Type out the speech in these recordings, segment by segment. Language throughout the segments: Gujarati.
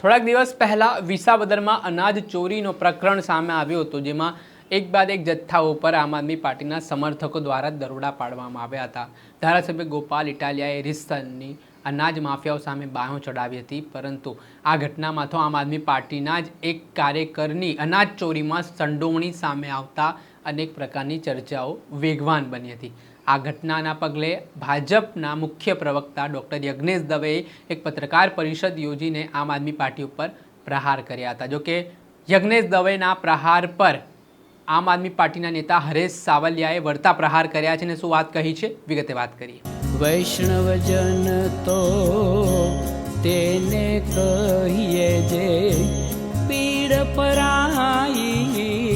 થોડાક દિવસ પહેલાં વિસાવદરમાં અનાજ ચોરીનો પ્રકરણ સામે આવ્યું હતું, જેમાં એક બાદ એક જથ્થા ઉપર આમ આદમી પાર્ટીના સમર્થકો દ્વારા દરોડા પાડવામાં આવ્યા હતા. ધારાસભ્ય ગોપાલ ઇટાલિયાએ રિસ્તનની અનાજ માફિયાઓ સામે બાંહો ચડાવી હતી, પરંતુ આ ઘટનામાં તો આમ આદમી પાર્ટીના જ એક કાર્યકરની અનાજ ચોરીમાં સંડોવણી સામે આવતા અનેક પ્રકારની ચર્ચાઓ વેગવાન બની હતી. આ ઘટનાના પગલે ભાજપના મુખ્ય પ્રવક્તા ડૉક્ટર યજ્ઞેશ દવેએ એક પત્રકાર પરિષદ યોજીને આમ આદમી પાર્ટી ઉપર પ્રહાર કર્યા હતા. જોકે યજ્ઞેશ દવેના પ્રહાર પર આમ આદમી પાર્ટીના નેતા હરેશ સાવલિયાએ વળતા પ્રહાર કર્યા છે અને શું વાત કહી છે? વિગતે વાત કરીએ. વૈષ્ણવજન તો તેને કહીએ જે પીડ પરાઈ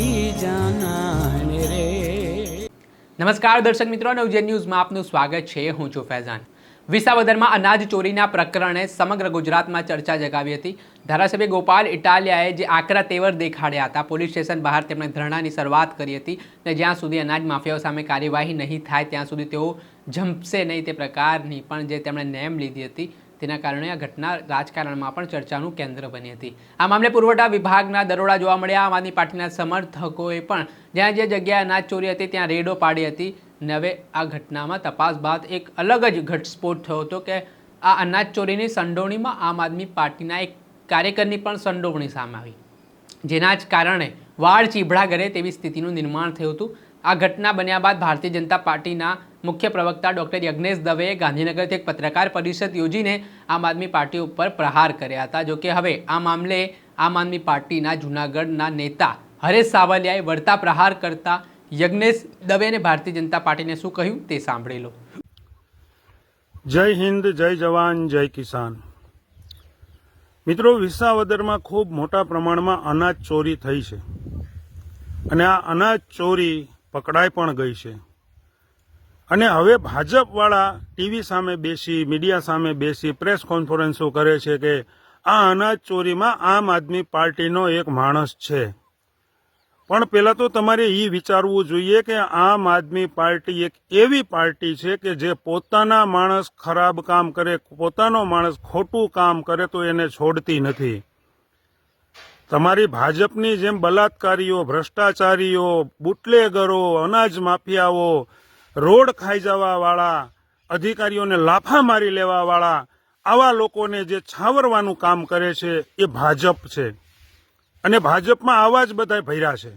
નમસ્કાર દર્શક મિત્રો, નવજે ન્યૂઝમાં આપનું સ્વાગત છે. હું છું ફૈઝાન. વિસાવદરમાં અનાજ ચોરીના પ્રકરણે સમગ્ર ગુજરાતમાં ચર્ચા જગાવી હતી. ધારાસભ્ય ગોપાલ ઇટાલિયાએ જે આકરા તેવર દેખાડ્યા હતા, પોલીસ સ્ટેશન બહાર તેમણે ધરણાની શરૂઆત કરી હતી અને જ્યાં સુધી અનાજ માફિયાઓ સામે કાર્યવાહી નહીં થાય, ત્યાં સુધી તેઓ જંપશે નહીં તે પ્રકારની પણ જે તેમણે નેમ લીધી હતી તેના કારણે આ ઘટના રાજકારણમાં પણ ચર્ચાનું કેન્દ્ર બની હતી. આ મામલે પુરવઠા વિભાગના દરોડા જોવા મળ્યા. આમ આદમી પાર્ટીના સમર્થકોએ પણ જ્યાં જે જગ્યાએ અનાજ ચોરી હતી, ત્યાં રેડો પાડી હતી. અને હવે આ ઘટનામાં તપાસ બાદ એક અલગ જ ઘટસ્ફોટ થયો હતો કે આ અનાજ ચોરીની સંડોવણીમાં આમ આદમી પાર્ટીના એક કાર્યકરની પણ સંડોવણી સામે આવી. જેના જ કારણે વાળ ચીભડા કરે તેવી સ્થિતિનું નિર્માણ થયું હતું. આ ઘટના બન્યા બાદ ભારતીય જનતા પાર્ટીના મુખ્ય પ્રવક્તા ડૉક્ટર યજ્ઞેશ દવેએ ગાંધીનગરથી એક પત્રકાર પરિષદ યોજીને આમ આદમી પાર્ટી ઉપર પ્રહાર કર્યા હતા. જોકે હવે આ મામલે આમ આદમી પાર્ટીના જૂનાગઢના નેતા હરેશ સાવલિયાએ વળતા પ્રહાર કરતા યજ્ઞેશ દવેને ભારતીય જનતા પાર્ટીને શું કહ્યું તે સાંભળી લો. જય હિન્દ, જય જવાન, જય કિસાન. મિત્રો, વિસાવદરમાં ખૂબ મોટા પ્રમાણમાં અનાજ ચોરી થઈ છે. અને આ અનાજ ચોરી પકડાઈ પણ ગઈ છે. અને હવે ભાજપવાળા ટીવી સામે બેસી, મીડિયા સામે બેસી પ્રેસ કોન્ફરન્સો કરે છે કે આ અનાજ ચોરીમાં આમ આદમી પાર્ટીનો એક માણસ છે. પણ પહેલાં તો તમારે એ વિચારવું જોઈએ કે આમ આદમી પાર્ટી એક એવી પાર્ટી છે કે જે પોતાના માણસ ખરાબ કામ કરે, પોતાનો માણસ ખોટું કામ કરે તો એને છોડતી નથી. તમારી ભાજપની જેમ બલાત્કારીઓ, ભ્રષ્ટાચારીઓ, બુટલેગરો, અનાજ માફિયાઓ રોડ ખાઈ જવાવાળા, અધિકારીઓને લાફા મારી લેવાવાળા, આવા લોકોને જે છાવરવાનું કામ કરે છે, એ ભાજપ છે. અને ભાજપમાં આવા જ બધા ભર્યા છે.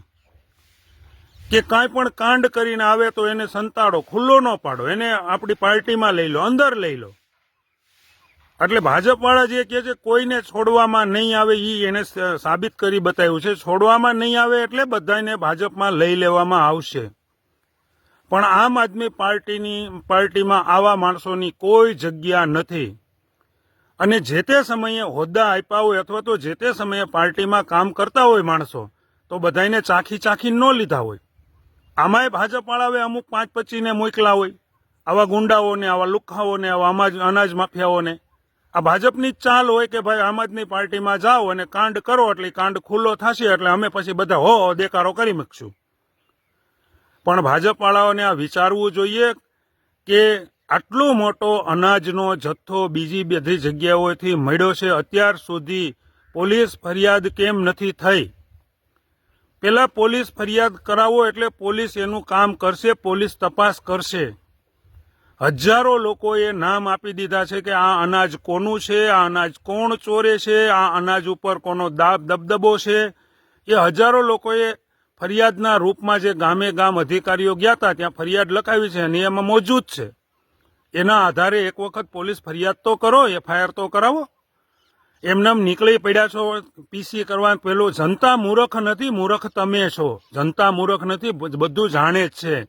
કે કાંઈ પણ કાંડ કરીને આવે તો એને સંતાડો, ખુલ્લો ન પાડો, એને આપણી પાર્ટીમાં લઈ લો, અંદર લઈ લો. એટલે ભાજપવાળા જે કહે છે, કોઈને છોડવામાં નહીં આવે એ એને સાબિત કરી બતાવ્યું છે. છોડવામાં નહીં આવે એટલે બધાને ભાજપમાં લઈ લેવામાં આવશે. પણ આમ આદમી પાર્ટીની, પાર્ટીમાં આવા માણસોની કોઈ જગ્યા નથી. અને જે તે સમયે હોદ્દા આપ્યા હોય અથવા તો જે તે સમયે પાર્ટીમાં કામ કરતા હોય માણસો, તો બધાને ચાખી ચાખી ન લીધા હોય. આમાંય ભાજપવાળાએ અમુક પાંચ પચીને મોકલા હોય. આવા ગુંડાઓને, આવા લુખાઓને આવા અનાજ અનાજ માફિયાઓને. આ ભાજપની જ ચાલ હોય કે ભાઈ આમ આદમી પાર્ટીમાં જાઓ અને કાંડ કરો એટલે કાંડ ખુલ્લો થશે એટલે અમે પછી બધા હો દેકારો કરી મૂકશું. પણ ભાજપવાળાઓને આ વિચારવું જોઈએ કે આટલો મોટો અનાજનો જથ્થો બીજી બધી જગ્યાઓથી મળ્યો છે, અત્યાર સુધી પોલીસ ફરિયાદ કેમ નથી થઈ? પહેલાં પોલીસ ફરિયાદ કરાવો એટલે પોલીસ એનું કામ કરશે, પોલીસ તપાસ કરશે. હજારો લોકોએ નામ આપી દીધા છે કે આ અનાજ કોનું છે, આ અનાજ કોણ ચોરે છે, આ અનાજ ઉપર કોનો દાબ દબદબો છે. એ હજારો લોકોએ ફરિયાદના રૂપમાં જે ગામે ગામ અધિકારીઓ ગયા હતા, ત્યાં ફરિયાદ લખાવી છે અને એમાં મોજૂદ છે. એના આધારે એક વખત પોલીસ ફરિયાદ તો કરો, એફઆઈઆર તો કરાવો. એમનેમ નીકળી પડ્યા છો, પીસી કરવા પેલો જનતા મૂર્ખ નથી, મૂર્ખ તમે છો. જનતા મૂર્ખ નથી બધું જાણે જ છે.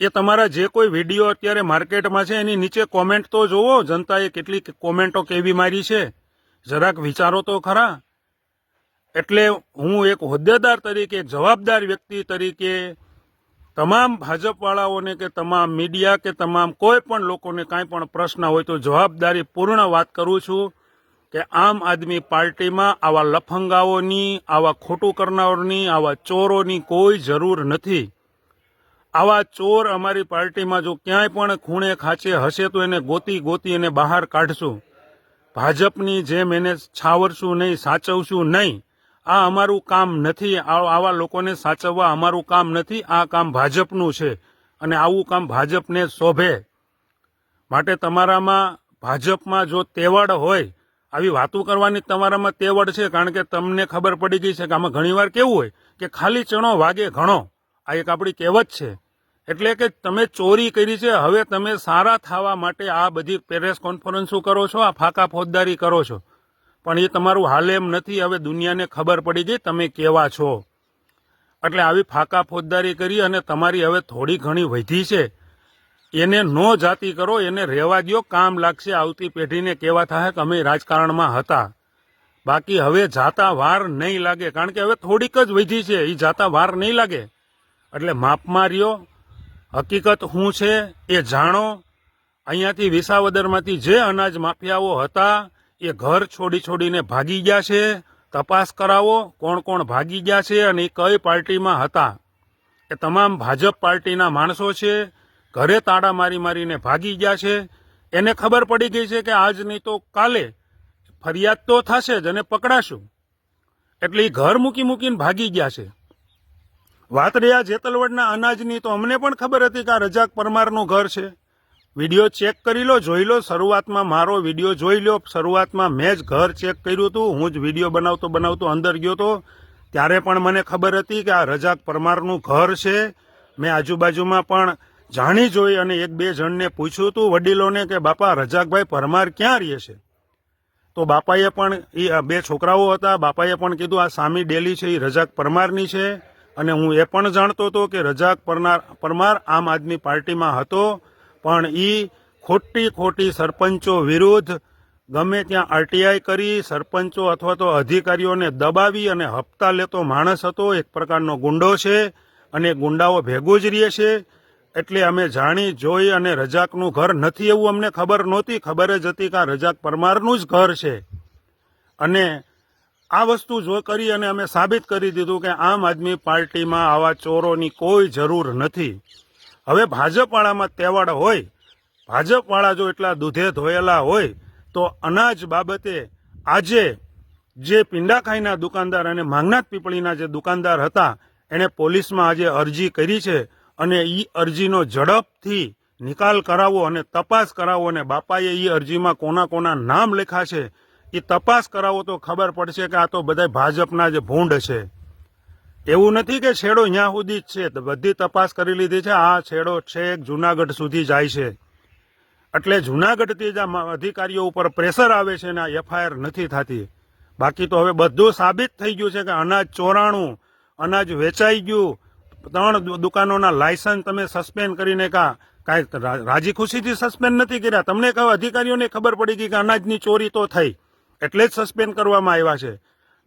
એ તમારા જે કોઈ વીડિયો અત્યારે માર્કેટમાં છે, એની નીચે કોમેન્ટ તો જુઓ. જનતાએ કેટલી કોમેન્ટો કેવી મારી છે. જરાક વિચારો તો ખરા. એટલે હું એક હોદ્દેદાર તરીકે, એક જવાબદાર વ્યક્તિ તરીકે તમામ ભાજપવાળાઓને કે તમામ મીડિયા કે તમામ કોઈ પણ લોકોને કાંઈ પણ પ્રશ્ન હોય તો જવાબદારી પૂર્ણ વાત કરું છું કે આમ આદમી પાર્ટીમાં આવા લફંગાઓની, આવા ખોટું કરનારની, આવા ચોરોની કોઈ જરૂર નથી. આવા ચોર અમારી પાર્ટીમાં જો ક્યાંય પણ ખૂણે ખાંચે હશે તો એને ગોતી ગોતી એને બહાર કાઢશું. ભાજપની જેમ એને છાવરશું નહીં, સાચવશું નહીં. આ અમારું કામ નથી, આવા લોકોને સાચવવા અમારું કામ નથી, આ કામ ભાજપનું છે અને આવું કામ ભાજપને શોભે. માટે તમારામાં, ભાજપમાં જો તેવડ હોય, આવી વાતો કરવાની તમારામાં તેવડ છે, કારણ કે તમને ખબર પડી ગઈ છે કે આમાં ઘણીવાર કેવું હોય કે ખાલી ચણો વાગે ઘણો. આ એક આપણી કહેવત છે. એટલે કે તમે ચોરી કરી છે, હવે તમે સારા થવા માટે આ બધી પ્રેસ કોન્ફરન્સો કરો છો? આ ફાકા ફોજદારી કરો છો. પણ એ તમારું હાલ એમ નથી, હવે દુનિયાને ખબર પડી ગઈ, તમે કેવા છો. એટલે આવી ફાકા ફોજદારી કરી અને તમારી હવે થોડી ઘણી વધી છે. એને નો જાતિ કરો, એને રહેવા દ્યો, કામ લાગશે આવતી પેઢીને કેવા થાય કે અમે રાજકારણમાં હતા. બાકી હવે જાતા વાર નહીં લાગે, કારણ કે હવે થોડીક જ વધી છે એ જાતા વાર નહીં લાગે. એટલે માપમાં રહ્યો હકીકત શું છે એ જાણો. અહીંયાથી વિસાવદરમાંથી જે અનાજ માફિયાઓ હતા એ ઘર છોડી છોડીને ભાગી ગયા છે. તપાસ કરાવો કોણ કોણ ભાગી ગયા છે અને એ કઈ પાર્ટીમાં હતા. એ તમામ ભાજપ પાર્ટીના માણસો છે. ઘરે તાળા મારી મારીને ભાગી ગયા છે. એને ખબર પડી ગઈ છે કે આજ નહીં તો કાલે ફરિયાદ તો થશે જ અને પકડાશું. એટલે એ ઘર મૂકી મૂકીને ભાગી ગયા છે. વાત રહ્યા જેતલવડના અનાજની તો અમને પણ ખબર હતી કે આ રજાક પરમારનું ઘર છે. વીડિયો ચેક કરી લો, જોઈ લો. શરૂઆતમાં મારો વીડિયો જોઈ લો. શરૂઆતમાં મેં જ ઘર ચેક કર્યું હતું. હું જ વીડિયો બનાવતો બનાવતો અંદર ગયો તો ત્યારે પણ મને ખબર હતી કે આ રજાક પરમારનું ઘર છે. મેં આજુબાજુમાં પણ જાણી જોઈ અને એક બે જણને પૂછ્યું હતું વડીલોને કે, બાપા, રજાકભાઈ પરમાર ક્યાં રહે છે? તો બાપાએ પણ એ બે છોકરાઓ હતા. બાપાએ પણ કીધું, આ સામી ડેલી છે એ રજાક પરમારની છે. અને હું એ પણ જાણતો હતો કે રજાક પરમાર પરમાર આમ આદમી પાર્ટીમાં હતો. પણ એ ખોટી ખોટી સરપંચો વિરુદ્ધ ગમે ત્યાં આરટીઆઈ કરી, સરપંચો અથવા તો અધિકારીઓને દબાવી અને હપ્તા લેતો માણસ હતો, એક પ્રકારનો ગુંડો છે અને ગુંડાઓ ભેગો જ રહે છે. એટલે અમે જાણી, જોઈ અને રજાકનું ઘર નથી એવું અમને ખબર નહોતી. ખબર જ હતી કે આ રજાક પરમારનું જ ઘર છે. અને આ વસ્તુ જો કરી અને અમે સાબિત કરી દીધું કે આમ આદમી પાર્ટીમાં આવા ચોરોની કોઈ જરૂર નથી. હવે ભાજપવાળામાં તેવડ હોય, ભાજપવાળા જો એટલા દૂધે ધોયેલા હોય, તો અનાજ બાબતે આજે જે પિંડાખાઈના દુકાનદાર અને માંગનાથ પીપળીના જે દુકાનદાર હતા, એણે પોલીસમાં આજે અરજી કરી છે અને એ અરજીનો ઝડપથી નિકાલ કરાવો અને તપાસ કરાવો અને બાપાએ એ અરજીમાં કોના કોના નામ લખ્યા છે એ તપાસ કરાવો તો ખબર પડશે કે આ તો બધા ભાજપના જે ભૂંડ છે. એવું નથી કે છેડો ત્યાં સુધી જ છે. બધી તપાસ કરી લીધી છે. આ છેડો છેક જુનાગઢ સુધી જાય છે. એટલે જુનાગઢથી જ આ અધિકારીઓ ઉપર પ્રેશર આવે છે ને આ એફઆઈઆર નથી થતી. બાકી તો હવે બધું સાબિત થઈ ગયું છે કે અનાજ ચોરાણું, અનાજ વેચાઈ ગયું. ત્રણ દુકાનોના લાયસન્સ તમે સસ્પેન્ડ કરીને કા, કાંઈ રાજી ખુશીથી સસ્પેન્ડ નથી કર્યા? તમને કહો અધિકારીઓને ખબર પડી ગઈ કે અનાજની ચોરી તો થઈ. એટલે જ સસ્પેન્ડ કરવામાં આવ્યા છે.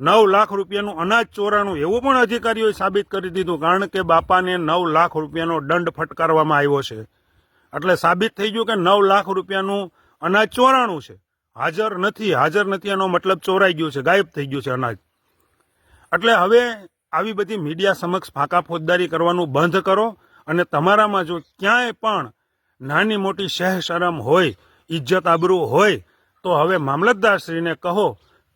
નવ લાખ રૂપિયાનું અનાજ ચોરાણું એવું પણ અધિકારીઓએ સાબિત કરી દીધું, કારણ કે બાપાને નવ લાખ રૂપિયાનો દંડ ફટકારવામાં આવ્યો છે. એટલે સાબિત થઈ ગયું કે નવ લાખ રૂપિયાનું અનાજ ચોરાણું છે. હાજર નથી હાજર નથી એનો મતલબ ચોરાઈ ગયું છે, ગાયબ થઈ ગયું છે અનાજ. એટલે હવે આવી બધી મીડિયા સમક્ષ ફાંકા ફોજદારી કરવાનું બંધ કરો અને તમારામાં જો ક્યાંય પણ નાની મોટી શહેર શરમ હોય ઇજ્જત આબરૂ હોય, તો હવે મામલતદારશ્રીને કહો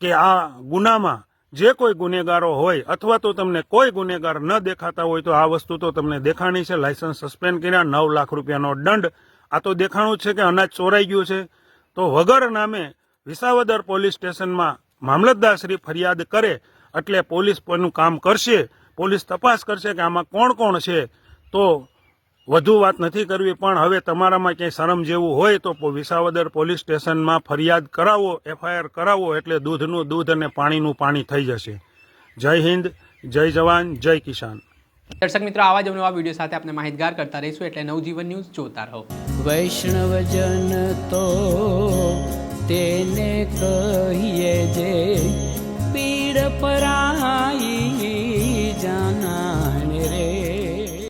કે આ ગુનામાં જે કોઈ ગુનેગારો હોય અથવા તો તમને કોઈ ગુનેગાર ન દેખાતા હોય તો આ વસ્તુ તો તમને દેખાણી છે. લાયસન્સ સસ્પેન્ડ કર્યા, નવ લાખ રૂપિયાનો દંડ. આ તો દેખાણું છે કે અનાજ ચોરાઈ ગયું છે. તો વગર નામે વિસાવદર પોલીસ સ્ટેશનમાં મામલતદારશ્રી ફરિયાદ કરે એટલે પોલીસ પરનું કામ કરશે. પોલીસ તપાસ કરશે કે આમાં કોણ કોણ છે. તો વધુ વાત નથી કરવી પણ હવે તમારામાં ક્યાંય શરમ જેવું હોય તો વિસાવદર પોલીસ સ્ટેશનમાં ફરિયાદ કરાવો એફઆઈઆર કરાવો એટલે દૂધનું દૂધ અને પાણીનું પાણી થઈ જશે. જય હિન્દ જય જવાન જય કિસાન. દર્શક મિત્રો આવા જ નવા વીડિયો સાથે આપણે માહિતગાર કરતા રહીશું એટલે નવજીવન ન્યૂઝ જોતા રહો. વૈષ્ણવજન તો તેને કહીએ જે પીડ પરા